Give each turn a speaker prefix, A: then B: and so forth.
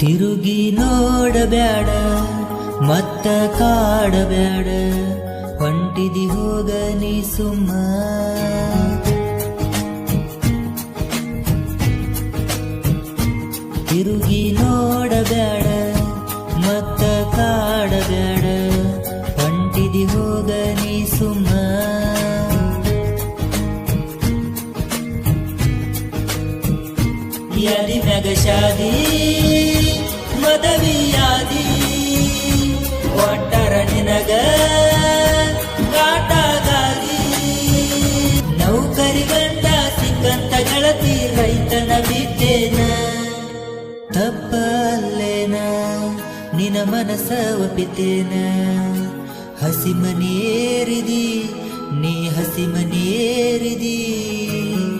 A: ತಿರುಗಿ ನೋಡಬೇಡ, ಮತ್ತ ಕಾಡಬೇಡ, ಹೊಂಟಿದಿ ಹೋಗ ನೀ ಸುಮ್ಮ. ತಿರುಗಿ ನೋಡಬೇಡ, ಮತ್ತ ಕಾಡಬೇಡ, ಹೊಂಟಿದಿ ಹೋಗ ನೀ ಸುಮ್ಮ ಮ್ಯಾಗ ಶಾದಿ ಮದವಿಯಾದಿ ಒಟ್ಟರ ನಿನಗ ಕಾಟಾಗಾಗಿ ನೌಕರಿ ಗಂಡ ಸಿಕ್ಕಂತ ಗೆಳತಿ ರೈತನ ಬಿದ್ದೇನ ತಪ್ಪಲ್ಲೇನ? ನಿನ ಮನಸ ಒಪ್ಪಿತೇನ ಹಸಿ ಮನೇರಿದಿ ನೀ ಹಸಿ ಮನೇರಿದಿ